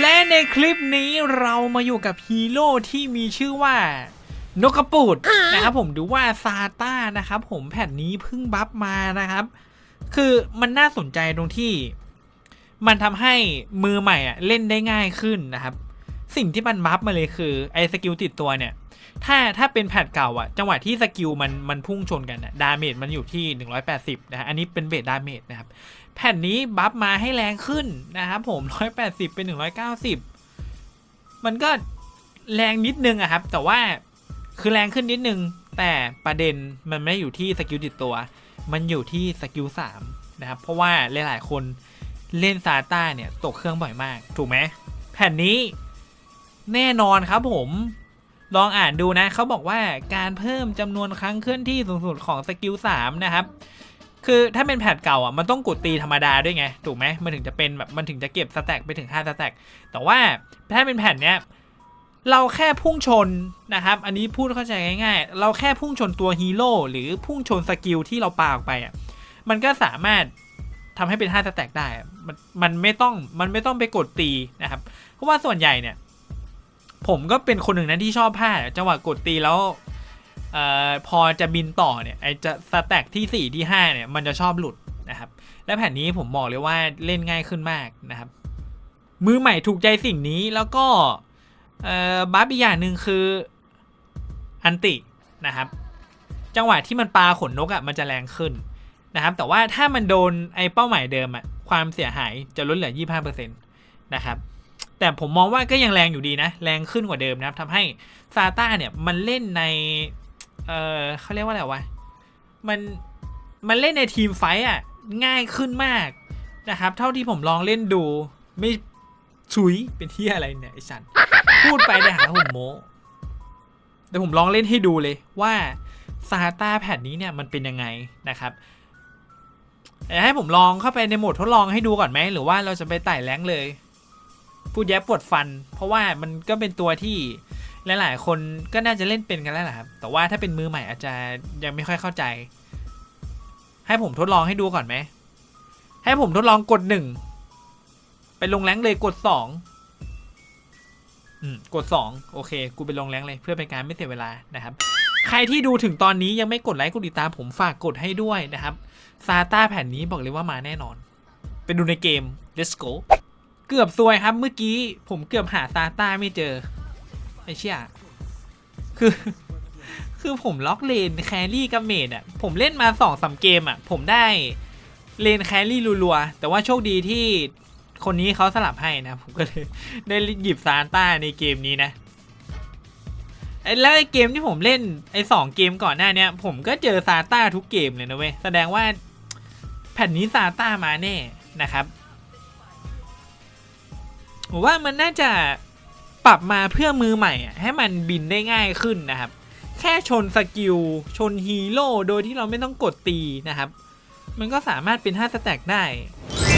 และในคลิปนี้เรามาอยู่กับฮีโร่ที่มีชื่อว่านกกระปูดนะครับผมดูว่าซาต้านะครับผมแผ่นนี้เพิ่งบัฟมานะครับ คือมันน่าสนใจตรงที่ มันทำให้มือใหม่อะเล่นได้ง่ายขึ้นนะครับ สิ่งที่มันบัฟมาเลยคือไอ้สกิลติดตัวเนี่ย ถ้าถ้าเป็นแพทเก่าอะจังหวะที่สกิลมันมันพุ่งชนกันอะดาเมจมันอยู่ที่ 180นะฮะอันนี้เป็นเบสดาเมจนะครับ แผ่นนี้บัฟมาให้แรงขึ้นนะครับผม 180 เป็น 190 มันก็แรงนิดนึงอะครับ แต่ว่าคือแรงขึ้นนิดนึง แต่ประเด็นมันไม่อยู่ที่สกิลติดตัว มันอยู่ที่สกิล3นะครับ เพราะว่าหลายๆคนเล่นซาต้าเนี่ยตกเครื่องบ่อยมาก ถูกไหมแผ่นนี้แน่นอนครับผมลองอ่านดูนะเขาบอกว่าการเพิ่มจำนวนครั้งเคลื่อนที่สูงสุดของสกิล3นะครับ คือถ้าเป็นแพทเก่าอะมันต้องกดตีธรรมดาด้วยไงถูกไหมมันถึงจะเป็นแบบมันถึงจะเก็บสแต็กไปถึง5สแต็กแต่ว่าถ้าเป็นแผ่นเนี้ยเราแค่พุ่งชนนะครับ อันนี้พูดเข้าใจง่ายๆ เราแค่พุ่งชนตัวฮีโร่หรือพุ่งชนสกิลที่เราปาออกไปอะ มันก็สามารถทำให้เป็น5สแต็กได้ มันมันไม่ต้องมันไม่ต้องไปกดตีนะครับ เพราะว่าส่วนใหญ่เนี่ย ผมก็เป็นคนหนึ่งนะที่ชอบพลาดจังหวะกดตีแล้ว ออพอจะบินต่อเนี่ยไอจะสแต็กที่ 4 ที่ 5 เนี่ย มันจะชอบหลุดนะครับ และแผ่นนี้ผมบอกเลยว่าเล่นง่ายขึ้นมากนะครับ มือใหม่ถูกใจสิ่งนี้แล้วก็บัฟอีกอย่างหนึ่งคืออันตินะครับ จังหวะที่มันปลาขนนกอะ่ะมันจะแรงขึ้นนะครับ แต่ว่าถ้ามันโดนไอเป้าหมายเดิมอะ่ะความเสียหายจะลดเหลือ 25%นะครับแต่ผมมองว่าก็ยังแรงอยู่ดีนะ แรงขึ้นกว่าเดิมนะครับทำให้ซาต้าเนี่ยมันเล่นใน เออเขาเรียกว่าอะไรวะ มัน มันเล่นในทีมไฟอะ ง่ายขึ้นมากนะครับ เท่าที่ผมลองเล่นดู ไม่ชุยเป็นที่อะไรเนี่ยไอ้สันพูดไปเดี๋ยวหาผมโมแต่ผมลองเล่นให้ดูเลยว่าซาต้าแพทนี้เนี่ยมันเป็นยังไงนะครับให้ผมลองเข้าไปในโหมดทดลองให้ดูก่อนไหมหรือว่าเราจะไปไต่แรงเลยพูดแย้ปวดฟัน เพราะว่ามันก็เป็นตัวที่ หลายๆ คนก็น่าจะเล่นเป็นกันแล้วแหละครับ แต่ว่าถ้าเป็นมือใหม่อาจจะยังไม่ค่อยเข้าใจ ให้ผมทดลองให้ดูก่อนไหม ให้ผมทดลองกดหนึ่งไปลงแรงเลยกดสองกดสองโอเค กูไปลงแรงเลย เพื่อเป็นการไม่เสียเวลานะครับ ใครที่ดูถึงตอนนี้ยังไม่กดไลค์กดติดตามผมฝากกดให้ด้วยนะครับซาต้าแผ่นนี้บอกเลยว่ามาแน่นอน ไปดูในเกม let's go เกือบซวยครับเมื่อกี้ผมเกือบหาซาต้าไม่เจอ ไอ้เชี่ยคือ คือผมล็อกเลนแครี่กับเมดอะ ผมเล่นมาสองสามเกมอะ ผมได้เลนแครี่รัวๆ แต่ว่าโชคดีที่คนนี้เขาสลับให้นะ ผมก็เลยได้หยิบซานต้าในเกมนี้นะไอ้แล้วไอ้เกมที่ผมเล่นไอ้สองเกมก่อนหน้าเนี้ย ผมก็เจอซาต้าทุกเกมเลยนะเว้ย แสดงว่าแผ่นนี้ซาต้ามาแน่นะครับผมว่ามันน่าจะ ปรับมาเพื่อมือใหม่ให้มันบินได้ง่ายขึ้นนะครับ แค่ชนสกิล ชนฮีโร่โดยที่เราไม่ต้องกดตีนะครับ มันก็สามารถเป็น 5 สแต็กได้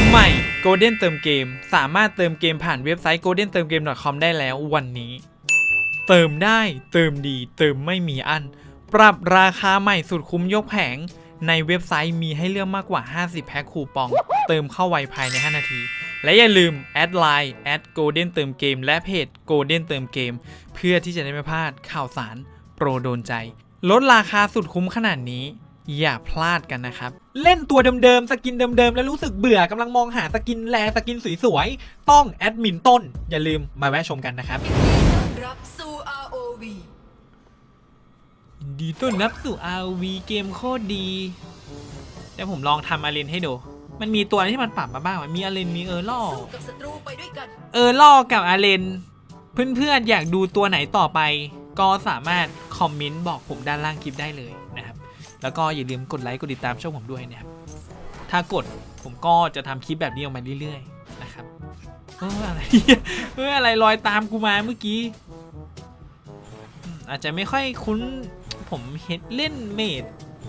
ใหม่ Golden เติมเกม สามารถเติมเกมผ่านเว็บไซต์ golden เติมเกม .com ได้แล้ววันนี้ เติมได้เติมดี เติมไม่มีอัน ปรับราคาใหม่สุดคุ้มยกแผงในเว็บไซต์มีให้เลือกมากกว่า 50 แพ็คคูปอง เติมเข้าไวภายใน 5 นาที และอย่าลืมแอดไลน์แอด golden เติมเกม และเพจ golden เติมเกม เพื่อที่จะได้ไม่พลาดข่าวสารโปรโดนใจ ลดราคาสุดคุ้มขนาดนี้ อย่าพลาดกันนะครับ เล่นตัวเดิมๆ สกินเดิมๆ แล้วรู้สึกเบื่อกำลังมองหาสกินแลสกินสวยๆ ต้องแอดมินต้น อย่าลืมมาแวะชมกันนะครับรับสู่ ROV ยินดีต้อนรับสู่ RV เกมโคตรดีเดี๋ยวผมลองทำอาเรนให้ดู มันมีตัวที่มันปรับมาบ้างมันมีอาเรนมีเออร์ล่อสู้กับศัตรูไปด้วยกัน เออล่อกับอาเลนเพื่อนๆอยากดูตัวไหนต่อไป ก็สามารถคอมเมนต์บอกผมด้านล่างคลิปได้เลยนะครับ แล้วก็อย่าลืมกดไลค์กดติดตามช่องผมด้วยนะครับ ถ้ากดผมก็จะทำคลิปแบบนี้ออกมาเรื่อยๆนะครับเอออะไรเอออะไรลอยตามกูมาเมื่อกี้อืมอาจจะไม่ค่อยคุ้นผมเห็นเล่นเมด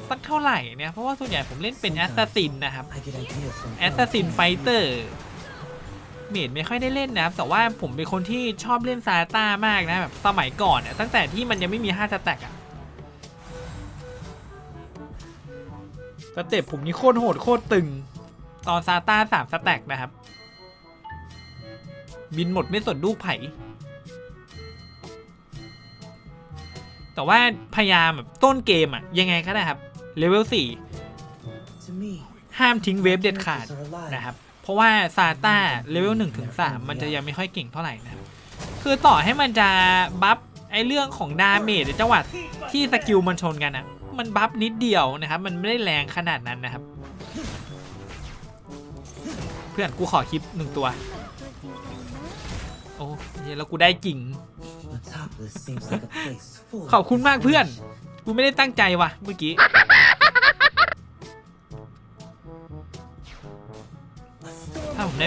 สักเท่าไหร่เนี่ยเพราะว่าส่วนใหญ่ผมเล่นเป็นแอสซัสซินนะครับ I get ideas from แอสซัสซินไฟเตอร์เมดไม่ค่อยได้เล่นนะครับแต่ว่าผมเป็นคนที่ชอบเล่นซาต้ามากนะแบบสมัยก่อนเนี่ยตั้งแต่ที่มันยังไม่มี5สแต็กอะสเต็ปผมนี่โคตรโหดโคตรตึง ตอนซาต้าสามสแต็กนะครับ บินหมดไม่สนลูกไผ่แต่ว่าพยายามแบบต้นเกมอะยังไงก็ได้ครับ เลเวล4 To me, ห้ามทิ้งเวฟเด็ดขาดนะครับ เพราะว่าซาต้าเลเวล1ถึง3มันจะยังไม่ค่อยเก่งเท่าไหร่นะครับคือต่อให้มันจะบัฟไอเรื่องของดาเมจหรือจังหวะที่สกิลมันชนกันอะมันบัฟนิดเดียวนะครับ มันไม่ได้แรงขนาดนั้นนะครับ เพื่อนกูขอคลิปหนึ่งตัว โอ้เหี้ยแล้วกูได้จริง the top list seems like a place full ขอบคุณมากเพื่อน กูไม่ได้ตั้งใจว่ะเมื่อกี้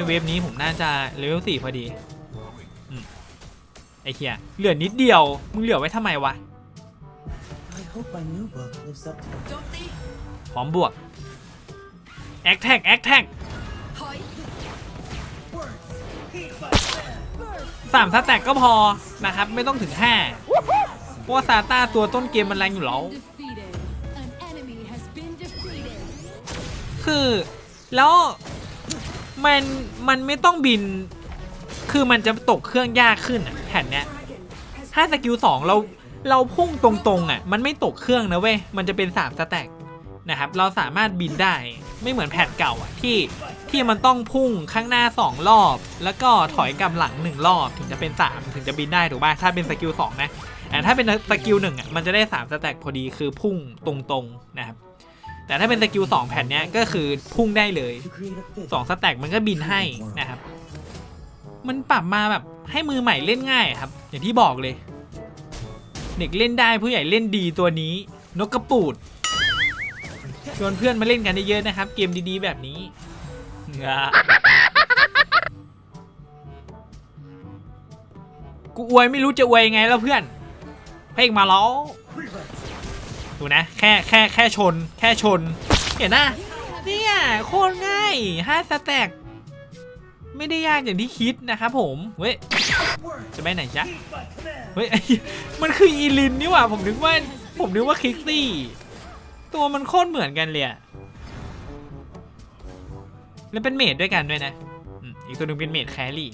เวฟนี้ผมน่าจะเลเวลสี่พอดีอืมไอ้เหี้ยเหลือนิดเดียว มึงเหลือไว้ทำไมวะพร้อมบวก แอคแท็กแอคแท็กสามสแต็กก็พอนะครับ ไม่ต้องถึงห้าเพราะว่าซาต้าตัวต้นเกมมันแรงอยู่แล้วคือ แล้ว มันมันไม่ต้องบิน คือมันจะตกเครื่องยากขึ้นอะแผ่นเนี้ยถ้าสกิลสองเราเราพุ่งตรงๆอะ มันไม่ตกเครื่องนะเว้ย มันจะเป็นสามสแต็กนะครับ เราสามารถบินได้ไม่เหมือนแผ่นเก่าอะที่ที่มันต้องพุ่งข้างหน้าสองรอบ แล้วก็ถอยกลับหลังหนึ่งรอบถึงจะเป็นสามถึงจะบินได้ถูกป่ะถ้าเป็นสกิลสองนะแต่ถ้าเป็นสกิลหนึ่งอะมันจะได้สามสแต็กพอดีคือพุ่งตรงๆนะครับ แต่ถ้าเป็นสกิลสองแผ่นเนี้ยก็คือพุ่งได้เลย to create a fit สองสแต็กมันก็บินให้นะครับ มันปรับมาแบบให้มือใหม่เล่นง่ายครับ อย่างที่บอกเลย เด็กเล่นได้ผู้ใหญ่เล่นดีตัวนี้ นกกระปูดชวนเพื่อนมาเล่นกันเยอะๆนะครับ เกมดีๆแบบนี้กูอวยไม่รู้จะอวยไงแล้วเพื่อน เพลงมาแล้ว ดูนะ แค่แค่แค่ชน แค่ชน เห็นนะเนี่ยโคตรง่ายห้าสแต็กไม่ได้ยากอย่างที่คิดนะครับผม เว้ย จะไปไหนจ๊ะ เฮ้ย มันคืออีลินนี่หว่า ผมนึกว่า ผมนึกว่าคลิกซี่ ตัวมันโคตรเหมือนกันเลยอะแล้วเป็นเมดด้วยกันด้วยนะ อีกตัวหนึ่งเป็นเมดแครี่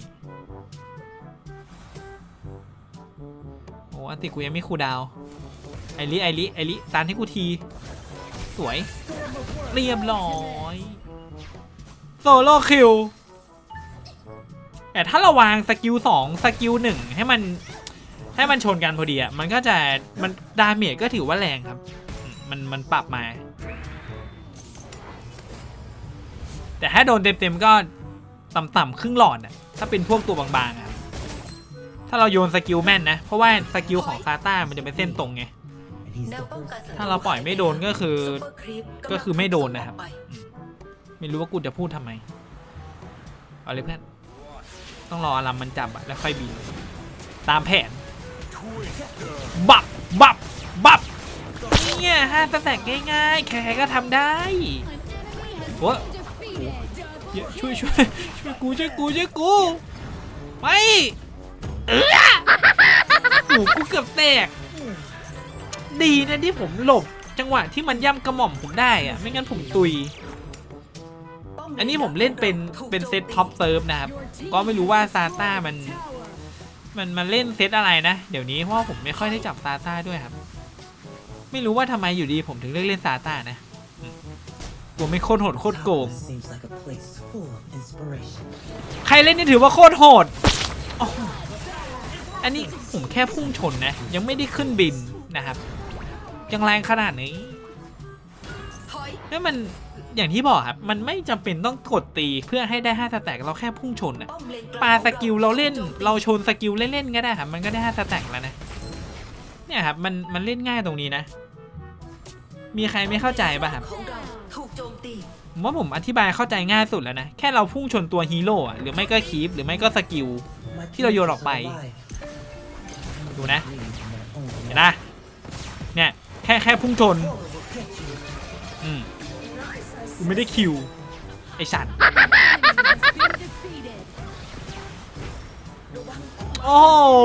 โอ้อันติกูยังไม่คูดาว ไอริไอริไอริตานให้กูที สวย เรียบร้อยโซโล่คิวแต่ถ้าเราวางสกิลสองสกิลหนึ่งให้มันให้มันชนกันพอดีอะ มันก็จะมันดาเมจก็ถือว่าแรงครับมมันมันปรับมา แต่ถ้าโดนเต็มๆก็ต่ำๆครึ่งหลอดอะ ถ้าเป็นพวกตัวบางๆอะ ถ้าเราโยนสกิลแม่นนะ เพราะว่าสกิลของซาต้ามันจะเป็นเส้นตรงไง ถ้าเราปล่อยไม่โดนก็คือซุปเปอร์ครีปำลังก็คือไม่โดนนะครับออกไปไม่รู้ว่ากูจะพูดทำไม เอาเลยเพื่อน ต้องรออารัมมันจับอะแล้วค่อยบิน ตามแผน บับ บับ บับ เนี่ยห้าสแต็กง่ายๆ ใครๆก็ทำได้ An enemy has What? been defeated. เดี๋ยวช่วยช่วยช่วยกูช่วยกูช่วยกูไปเออหูกูเกือบแตก ดีนะที่ผมหลบ จังหวะที่มันย่ำกระหม่อมผมได้อะไม่งั้นผมตุย อันนี้ผมเล่นเป็นเป็นเซตท็อปเซิร์ฟนะครับ ก็ไม่รู้ว่าซาต้ามัน มันมันเล่นเซตอะไรนะ เดี๋ยวนี้เพราะว่าผมไม่ค่อยได้จับซาต้าด้วยครับ ไม่รู้ว่าทำไมอยู่ดีผมถึงเลือกเล่นซาต้านะอืมตัวไม่โคตรโหดโคตรโกง Seems like a place full of inspiration. ใครเล่นนี่ถือว่าโคตรโหดอ้โหอันนี้ผมแค่พุ่งชนนะ ยังไม่ได้ขึ้นบินนะครับ ยังแรงขนาดนี้ถอยแล้วมันอย่างที่บอกครับ มันไม่จำเป็นต้องกดตีเพื่อให้ได้5สแต็กเราแค่พุ่งชนอะป้อมเลนกลงปาสกิลเราเล่น เราชนสกิลเล่นๆก็ได้ครับ มันก็ได้5สแต็กแล้วนะ เนี่ยครับ มันมันเล่นง่ายตรงนี้นะ มีใครไม่เข้าใจป่ะครับผมว่าผมอธิบายเข้าใจง่ายสุดแล้วนะ แค่เราพุ่งชนตัวฮีโร่หรือไม่ก็คีปหรือไม่ก็สกิลที่เราโยนออกไป ดูนะเห็นนะเนี่ย แค่แค่พุ่งชนอืมกูไม่ได้คิว ไอสัตว์ โอ้โห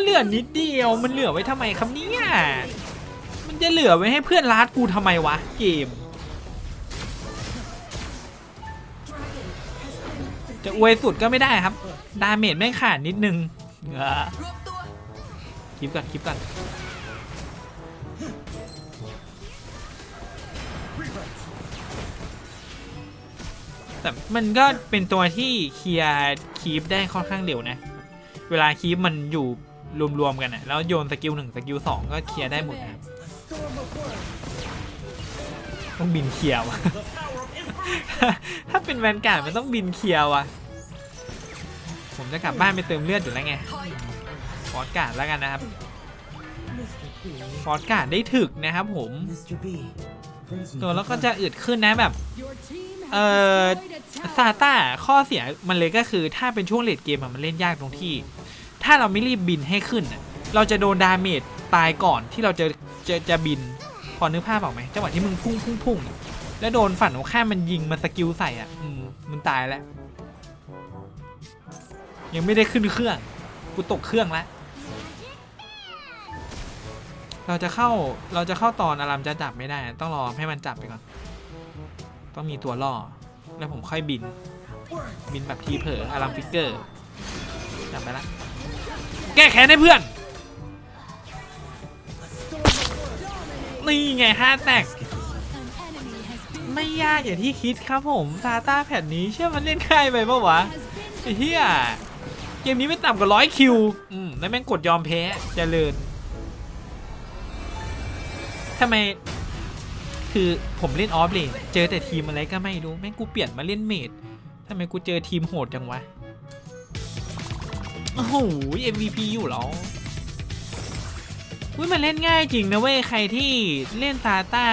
เหลือนิดเดียว มันเหลือไว้ทำไมครับเนี่ย มันจะเหลือไว้ให้เพื่อนรัดกูทำไมวะ เกม จะอวยสุดก็ไม่ได้ครับ ดาเมจไม่ขาดนิดนึงคลิปก่อนคลิปก่อน แต่มันก็เป็นตัวที่เคลียร์คีปได้ค่อนข้างเร็วนะ เวลาคีปมันอยู่รวมๆกันนะแล้วโยนสกิลหนึ่งสกิลสองก็เคลียร์ได้หมดนะต้องบินเคลียร์วะถ้าเป็นแวนการ์ดมันต้องบินเคลียร์วะผมจะกลับบ้านไปเติมเลือดอยู่แล้วไงฟอสการ์ดแล้วกันนะครับฟอสการ์ดได้ถึกนะครับผมตัวแล้วก็จะอึดขึ้นนะแบบ เอ่อซาต้าข้อเสียมันเลยก็คือถ้าเป็นช่วงเลดเกมอะมันเล่นยากตรงที่ ถ้าเราไม่รีบบินให้ขึ้น เราจะโดนดาเมจตายก่อนที่เราจะจะจะบิน พอนึกภาพออกไหมจังหวะที่มึงพุ่งพุ่งพุ่งแล้วโดนฝั่งตรงข้ามมันยิงมันสกิลใส่อะอืมมึงตายแล้ว ยังไม่ได้ขึ้นเครื่อง กูตกเครื่องแล้วเราจะเข้าเราจะเข้าตอนอารามจะจับไม่ได้ ต้องรอให้มันจับไปก่อน ต้องมีตัวล่อ แล้วผมค่อยบิน บินแบบทีเผลออารามฟิกเกอร์จับไปละ แก้แค้นให้เพื่อน นี่ไงห้าแตก ไม่ยากอย่างที่คิดครับผมซาต้าแผ่นนี้เชื่อมันเล่นง่ายไปปะวะไอ้เหี้ยเกมนี้ไม่ต่ำกว่าร้อยคิว อืม แล้วแม่งกดยอมแพ้เจริญทำไม คือผมเล่นออฟเลนเจอแต่ทีมอะไรก็ไม่รู้ แม่งกูเปลี่ยนมาเล่นเมดทำไมกูเจอทีมโหดจังวะ โอ้โห MVP อยู่หรออุ้ยมันเล่นง่ายจริงนะเว้ย ใครที่เล่นซาต้า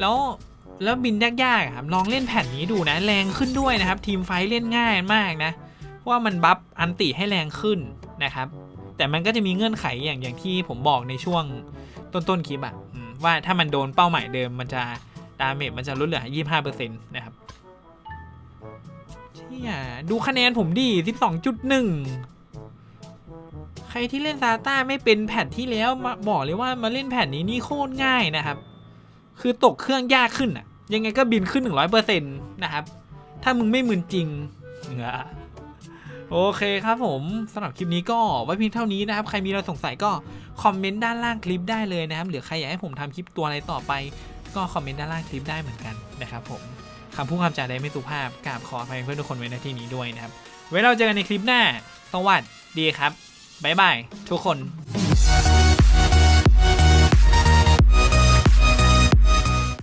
แล้วแล้วบินยากๆครับลองเล่นแผ่นนี้ดูนะ แรงขึ้นด้วยนะครับ ทีมไฟเล่นง่ายมากนะ เพราะว่ามันบัฟอันติให้แรงขึ้นนะครับ แต่มันก็จะมีเงื่อนไขอย่างอย่างที่ผมบอกในช่วงต้นๆคลิปอะอืม ว่าถ้ามันโดนเป้าหมายเดิมมันจะดาเมจมันจะลดเหลือ 25%นะครับเชี่ยดูคะแนนผมดี12.1 ใครที่เล่นซาต้าไม่เป็นแผ่นที่แล้วมาบอกเลยว่ามาเล่นแผ่นนี้นี่โคตรง่ายนะครับ คือตกเครื่องยากขึ้นอะยังไงก็บินขึ้น 100%นะครับ ถ้ามึงไม่มึนจริงเหงอ โอเคครับผมสำหรับคลิปนี้ก็ไว้เพียงเท่านี้นะครับ ใครมีอะไรสงสัยก็คอมเมนต์ด้านล่างคลิปได้เลยนะครับหรือใครอยากให้ผมทำคลิปตัวอะไรต่อไป ก็คอมเมนต์ด้านล่างคลิปได้เหมือนกันนะครับผมคำพูดคำจาใดไม่สุภาพกราบขออภัยเพื่อนทุกคนไว้ในที่นี้ด้วยนะครับ ไว้เราเจอกันในคลิปหน้า สวัสดีครับบ๊ายบายทุกคน